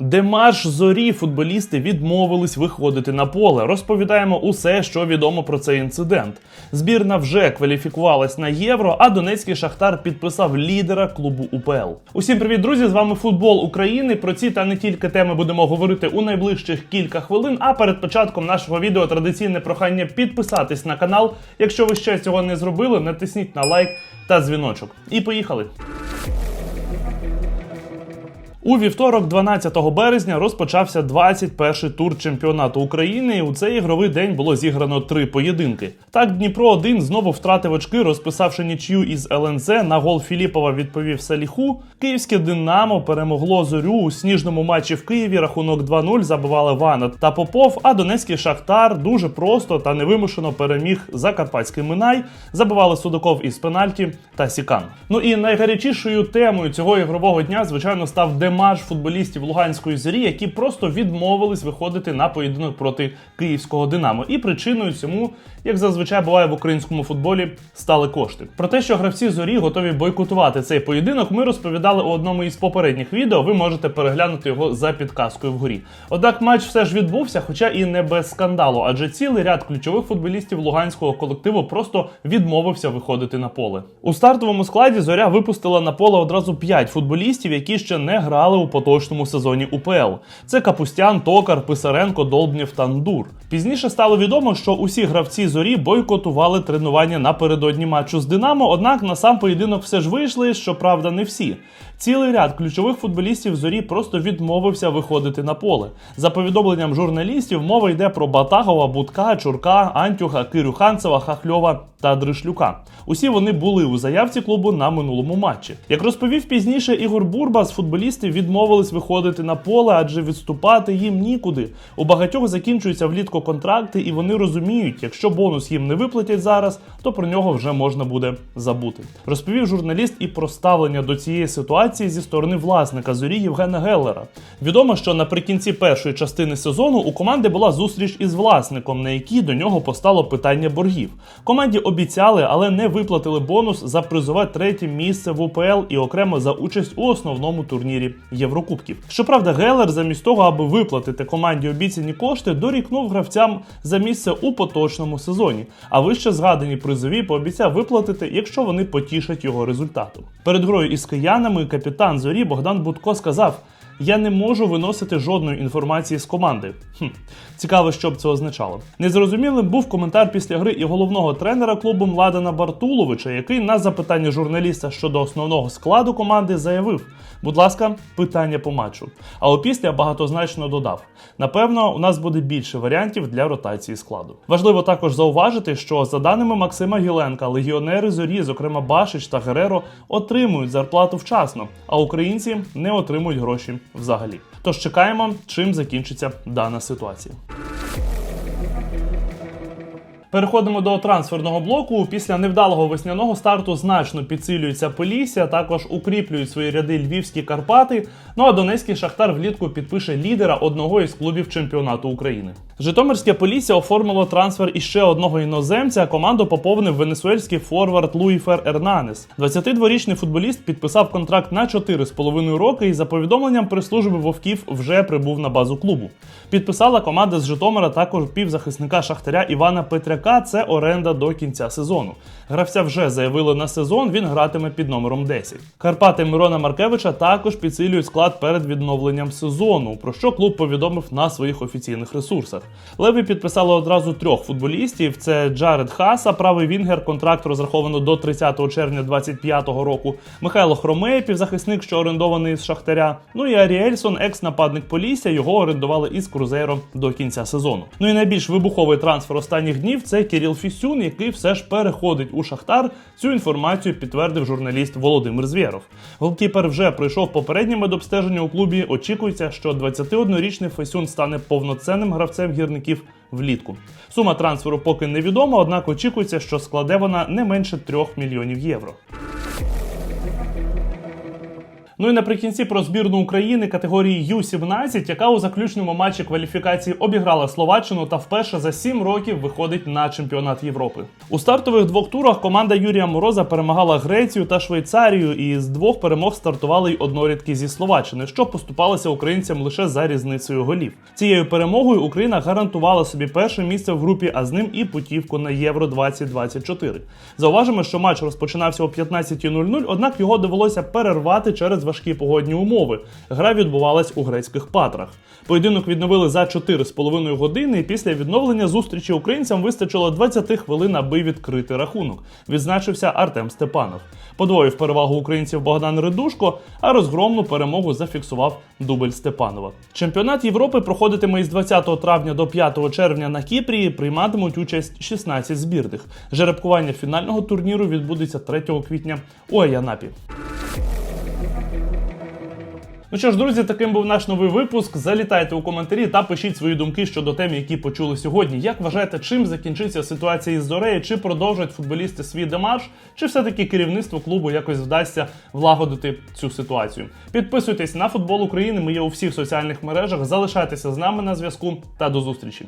Демарш зорі футболісти відмовились виходити на поле. Розповідаємо усе, що відомо про цей інцидент. Збірна вже кваліфікувалась на євро, а донецький шахтар підписав лідера клубу УПЛ. Усім привіт, друзі! З вами футбол України. Про ці та не тільки теми будемо говорити у найближчих кілька хвилин. А перед початком нашого відео традиційне прохання підписатись на канал. Якщо ви ще цього не зробили, натисніть на лайк та дзвіночок. І поїхали. У вівторок, 12 березня, розпочався 21-й тур чемпіонату України. і У цей ігровий день було зіграно три поєдинки. Так, Дніпро 1 знову втратив очки, розписавши нічю із ЛНЗ. На гол Філіпова відповів Саліху. Київське Динамо перемогло зорю у сніжному матчі в Києві. Рахунок 2-0 забивали Вана та Попов. А Донецький Шахтар дуже просто та невимушено переміг Закарпатський Минай. Забивали Судаков із пенальті та Сікан. Ну і найгарячішою темою цього ігрового дня, звичайно, став демарш футболістів Луганської зорі, які просто відмовились виходити на поєдинок проти київського Динамо. І причиною цьому, як зазвичай буває в українському футболі, стали кошти. Про те, що гравці зорі готові бойкотувати цей поєдинок, ми розповідали у одному із попередніх відео. Ви можете переглянути його за підказкою вгорі. Однак матч все ж відбувся, хоча і не без скандалу, адже цілий ряд ключових футболістів луганського колективу просто відмовився виходити на поле. У стартовому складі зоря випустила на поле одразу 5 футболістів, які ще не грали у поточному сезоні УПЛ. Це Капустян, Токар, Писаренко, Долбнєв та Ндур. Пізніше стало відомо, що усі гравці зорі бойкотували тренування напередодні матчу з Динамо. Однак на сам поєдинок все ж вийшли, щоправда, не всі. Цілий ряд ключових футболістів зорі просто відмовився виходити на поле. За повідомленням журналістів, мова йде про Батагова, Будка, Чурка, Антюха, Кирюханцева, Хахльова та Дришлюка. Усі вони були у заявці клубу на минулому матчі. Як розповів пізніше Ігор Бурбас, футболісти відмовились виходити на поле, адже відступати їм нікуди. У багатьох закінчуються влітку контракти, і вони розуміють, якщо бонус їм не виплатять зараз, то про нього вже можна буде забути. Розповів журналіст і про ставлення до цієї ситуації зі сторони власника зорі Євгена Геллера. Відомо, що наприкінці першої частини сезону у команди була зустріч із власником, на якій до нього постало питання боргів. Команді обіцяли, але не виплатили бонус за призове третє місце в УПЛ і окремо за участь у основному турнірі Єврокубків. Щоправда, Геллер замість того, аби виплатити команді обіцяні кошти, дорікнув гравцям за місце у поточному сезоні. А вище згадані призові пообіцяв виплатити, якщо вони потішать його результатом. Перед грою із киянами капітан зорі Богдан Будко сказав. Я не можу виносити жодної інформації з команди. Хм, цікаво, що б це означало. Незрозумілим був коментар після гри і головного тренера клубу Младена Бартуловича, який на запитання журналіста щодо основного складу команди заявив: будь ласка, питання по матчу. А опісля багатозначно додав: напевно, у нас буде більше варіантів для ротації складу. Важливо також зауважити, що за даними Максима Гіленка, легіонери зорі, зокрема Башич та Гереро, отримують зарплату вчасно, а українці не отримують гроші взагалі. Тож чекаємо, чим закінчиться дана ситуація. Переходимо до трансферного блоку. Після невдалого весняного старту значно підсилюється Полісся, також укріплюють свої ряди львівські Карпати. Ну а Донецький Шахтар влітку підпише лідера одного із клубів чемпіонату України. Житомирське Полісся оформило трансфер іще одного іноземця. Команду поповнив венесуельський форвард Луїфер Ернанес. 22-річний футболіст підписав контракт на 4,5 роки і за повідомленням прес-служби Вовків вже прибув на базу клубу. Підписала команда з Житомира також півзахисника Шахтаря Івана Петряка. Це оренда до кінця сезону. Гравця вже заявили на сезон. Він гратиме під номером 10. Карпати Мирона Маркевича також підсилюють склад перед відновленням сезону, про що клуб повідомив на своїх офіційних ресурсах. Леві підписали одразу трьох футболістів: це Джаред Хаса, правий Вінгер, контракт розраховано до 30 червня 2025 року. Михайло Хромеє, півзахисник, що орендований з Шахтаря. Ну і Аріельсон, екс-нападник Полісся. Його орендували із Крузейро до кінця сезону. Ну і найбільш вибуховий трансфер останніх днів це Кіріл Фісюн, який все ж переходить у Шахтар. Цю інформацію підтвердив журналіст Володимир Звєров. Голкіпер вже пройшов попереднє медобстеження у клубі. Очікується, що 21-річний Фесюн стане повноцінним гравцем гірників влітку. Сума трансферу поки невідома, однак очікується, що складе вона не менше 3 мільйонів євро. Ну і наприкінці про збірну України категорії Ю-17, яка у заключному матчі кваліфікації обіграла Словаччину та вперше за 7 років виходить на чемпіонат Європи. У стартових двох турах команда Юрія Мороза перемагала Грецію та Швейцарію, і з двох перемог стартували й однорідки зі Словаччини, що поступалися українцям лише за різницею голів. Цією перемогою Україна гарантувала собі перше місце в групі, а з ним і путівку на Євро 2024. Зауважимо, що матч розпочинався о 15.00, однак його довелося перервати через важкі погодні умови. Гра відбувалась у грецьких патрах. Поєдинок відновили за 4,5 години, і після відновлення зустрічі українцям вистачило 20 хвилин, аби відкрити рахунок. Відзначився Артем Степанов. Подвоїв перевагу українців Богдан Редушко, а розгромну перемогу зафіксував дубль Степанова. Чемпіонат Європи проходитиме із 20 травня до 5 червня на Кіпрі. Прийматимуть участь 16 збірних. Жеребкування фінального турніру відбудеться 3 квітня у Аянапі. Ну що ж, друзі, таким був наш новий випуск. Залітайте у коментарі та пишіть свої думки щодо тем, які почули сьогодні. Як вважаєте, чим закінчиться ситуація із Зорею? Чи продовжать футболісти свій демарш, чи все-таки керівництво клубу якось вдасться влагодити цю ситуацію? Підписуйтесь на футбол України. Ми є у всіх соціальних мережах. Залишайтеся з нами на зв'язку та до зустрічі.